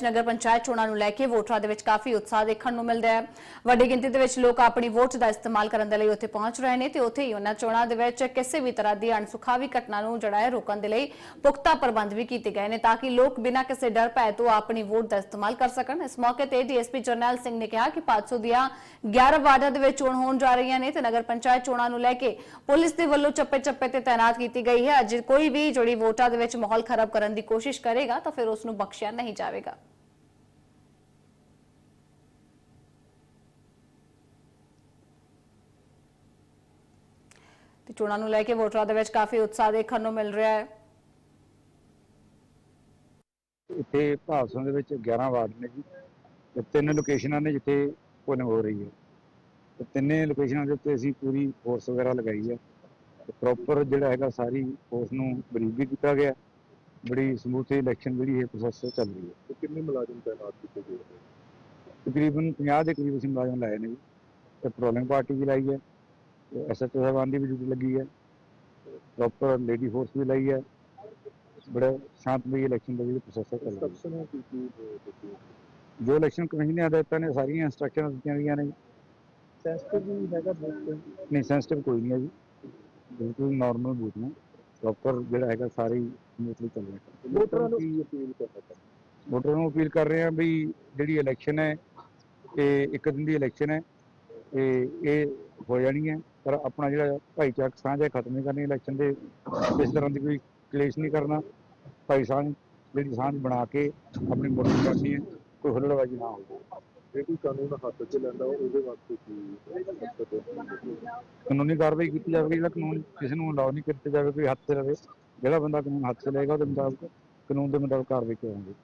ਵਿੱਚ ਨਗਰ ਪੰਚਾਇਤ ਚੋਣਾਂ ਨੂੰ ਲੈ ਕੇ ਵੋਟਰਾਂ ਦੇ ਵਿੱਚ ਕਾਫੀ ਉਤਸ਼ਾਹ ਦੇਖਣ ਨੂੰ ਮਿਲਦਾ ਰਿਹਾ ਹੈ। ਵੱਡੀ ਗਿਣਤੀ ਦੇ ਵਿੱਚ ਲੋਕ ਆਪਣੀ ਵੋਟ ਦਾ ਇਸਤੇਮਾਲ ਕਰਨ ਦੇ ਲਈ ਉੱਥੇ ਪਹੁੰਚ ਰਹੇ ਨੇ ਤੇ ਉੱਥੇ ਹੀ ਉਹਨਾਂ ਚੋਣਾਂ ਦੇ ਵਿੱਚ ਕਿਸੇ ਵੀ ਤਰ੍ਹਾਂ ਦੀ ਅਣਸੁਖਾਵੀ ਘਟਨਾ ਨੂੰ ਜਿਹੜਾ ਹੈ ਰੋਕਣ ਦੇ ਲਈ ਪੁਖਤਾ ਪ੍ਰਬੰਧ ਵੀ ਕੀਤੇ ਗਏ ਨੇ ਤਾਂ ਕਿ ਲੋਕ ਬਿਨਾਂ ਕਿਸੇ ਡਰ ਭੈ ਤੋਂ ਆਪਣੀ ਵੋਟ ਦਾ ਇਸਤੇਮਾਲ ਕਰ ਸਕਣ। ਇਸ ਮੌਕੇ ਤੇ ਡੀਐਸਪੀ ਜਰਨੈਲ ਸਿੰਘ ਨੇ ਕਿਹਾ ਕਿ 500 ਦੀਆਂ 11 ਵਾਰਡਾਂ ਦੇ ਵਿੱਚ ਚੋਣ ਹੋਣ ਜਾ ਰਹੀਆਂ ਨੇ ਤੇ ਨਗਰ ਪੰਚਾਇਤ ਚੋਣਾਂ ਨੂੰ ਲੈ ਕੇ ਪੁਲਿਸ ਦੇ ਵੱਲੋਂ ਚੱਪੇ-ਚੱਪੇ ਤੇ ਤਾਇਨਾਤ ਕੀਤੀ ਗਈ ਹੈ। ਅੱਜ ਕੋਈ ਵੀ ਜਿਹੜੀ ਵੋਟਾਂ ਦੇ ਵਿੱਚ ਮਾਹੌਲ ਖਰਾਬ ਕਰਨ ਦੀ ਕੋਸ਼ਿਸ਼ ਕਰੇਗਾ ਤਾਂ ਫਿਰ ਉਸ ਨੂੰ ਬਖਸ਼ਿਆ ਨਹੀਂ ਜਾਵੇਗਾ। ਤੇ ਚੋਣਾਂ ਨੂੰ ਲੈ ਕੇ ਵੋਟਰਾਂ ਦੇ ਵਿੱਚ ਕਾਫੀ ਉਤਸ਼ਾਹ ਦੇਖਣ ਨੂੰ ਮਿਲ ਰਿਹਾ ਹੈ। ਇੱਥੇ ਭਾਲਸੋਂ ਦੇ ਵਿੱਚ 11 ਵਾਰਡ ਨੇ ਜੀ ਤੇ ਤਿੰਨ ਲੋਕੇਸ਼ਨਾਂ ਨੇ ਜਿੱਥੇ ਪੋਲਿੰਗ ਹੋ ਰਹੀ ਹੈ। ਤੇ ਤਿੰਨੇ ਲੋਕੇਸ਼ਨਾਂ ਦੇ ਉੱਤੇ ਅਸੀਂ ਪੂਰੀ ਫੋਰਸ ਵਗੈਰਾ ਲਗਾਈ ਹੈ। ਤੇ ਪ੍ਰੋਪਰ ਜਿਹੜਾ ਹੈਗਾ ਸਾਰੀ ਫੋਰਸ ਨੂੰ ਬਰੀਫ ਵੀ ਕੀਤਾ ਗਿਆ। ਬੜੀ ਸਮੂਥ ਇਲੈਕਸ਼ਨ ਜਿਹੜੀ ਹੈ ਪ੍ਰੋਸੈਸ ਚੱਲ ਰਹੀ ਹੈ। ਤੇ ਕਿੰਨੇ ਮੁਲਾਜ਼ਮ ਤਾਇਨਾਤ ਕੀਤੇ ਗਏ ਨੇ? ਤਕਰੀਬਨ 50 ਦੇ ਕਰੀਬ ਅਸੀਂ ਮੁਲਾਜ਼ਮ ਲਾਏ ਨੇ ਜੀ। ਤੇ ਪੈਟਰੋਲਿੰਗ ਪਾਰਟੀ ਵੀ ਲਾਈ ਹੈ। ਐਸਐਚਓ ਸਾਹਿਬਾਨ ਦੀ ਵੀ ਡਿਊਟੀ ਲੱਗੀ ਹੈ ਪ੍ਰੋਪਰ ਲੇਡੀ ਫੋਰਸ ਵੀ ਲਾਈ ਹੈ ਬੜਾ ਸ਼ਾਂਤਮਈ ਇਲੈਕਸ਼ਨ ਦਾ ਜਿਹੜਾ ਪ੍ਰੋਸੈਸ ਚੱਲ ਰਿਹਾ ਹੈ ਜੋ ਇਲੈਕਸ਼ਨ ਕਮਿਸ਼ਨ ਨੇ ਹਦਾਇਤਾਂ ਨੇ ਸਾਰੀਆਂ ਇੰਸਟਰਕਸ਼ਨਸ ਦਿੱਤੀਆਂ ਗਈਆਂ ਨੇ ਸੈਂਸਿਟਿਵ ਵੀ ਹੈਗਾ ਬਹੁਤ ਨਹੀਂ ਸੈਂਸਿਟਿਵ ਕੋਈ ਨਹੀਂ ਹੈ ਜੀ ਬਿਲਕੁਲ ਨਾਰਮਲ ਬੂਥ ਨੇ ਪ੍ਰੋਪਰ ਜਿਹੜਾ ਹੈਗਾ ਸਾਰੀ ਸਮੂਥਲੀ ਚੱਲ ਰਿਹਾ। ਹੈ ਵੋਟਰਾਂ ਨੂੰ ਕੀ ਅਪੀਲ ਕਰਨਾ ਚਾਹੁੰਦੇ ਵੋਟਰਾਂ ਨੂੰ ਅਪੀਲ ਕਰ ਰਹੇ ਹਾਂ ਵੀ ਜਿਹੜੀ ਇਲੈਕਸ਼ਨ ਹੈ ਇਹ ਇੱਕ ਦਿਨ ਦੀ ਇਲੈਕਸ਼ਨ ਹੈ। ਤੇ ਇਹ ਹੋ ਜਾਣੀ ਹੈ। ਪਰ ਆਪਣਾ ਜਿਹੜਾ ਭਾਈਚਾਰਕ ਸਾਂਝ ਹੈ ਖਤਮ ਨਹੀਂ ਕਰਨੀ ਇਲੈਕਸ਼ਨ ਦੇ ਇਸ ਤਰ੍ਹਾਂ ਦੀ ਕੋਈ ਕਲੇਸ਼ ਨਹੀਂ ਕਰਨਾ। ਭਾਈ ਸਾਂਝ ਜਿਹੜੀ ਸਾਂਝ ਬਣਾ ਕੇ ਆਪਣੀ ਵੋਟਿੰਗ ਕਰਨੀ ਹੈ ਕੋਈ ਹੁੱਲੜਬਾਜ਼ੀ ਨਾ ਹੋਵੇ। ਜੇ ਕੋਈ ਕਾਨੂੰਨ ਹੱਥ 'ਚ ਲੈਂਦਾ ਉਹਦੇ ਵਾਸਤੇ ਕੀ ਕਾਨੂੰਨੀ ਕਾਰਵਾਈ ਕੀਤੀ ਜਾਵੇਗੀ ਜਿਹੜਾ ਕਾਨੂੰਨ ਕਿਸੇ ਨੂੰ ਅਲਾਉ ਨਹੀਂ ਕੀਤਾ ਜਾਵੇ ਕੋਈ ਹੱਥ 'ਚ ਰਵੇ ਜਿਹੜਾ ਬੰਦਾ ਕਾਨੂੰਨ ਹੱਥ 'ਚ ਲਏਗਾ ਉਹਦੇ ਮੁਤਾਬਕ ਕਾਨੂੰਨ ਦੇ ਮੁਤਾਬਕ ਕਾਰਵਾਈ ਕਰਾਂਗੇ।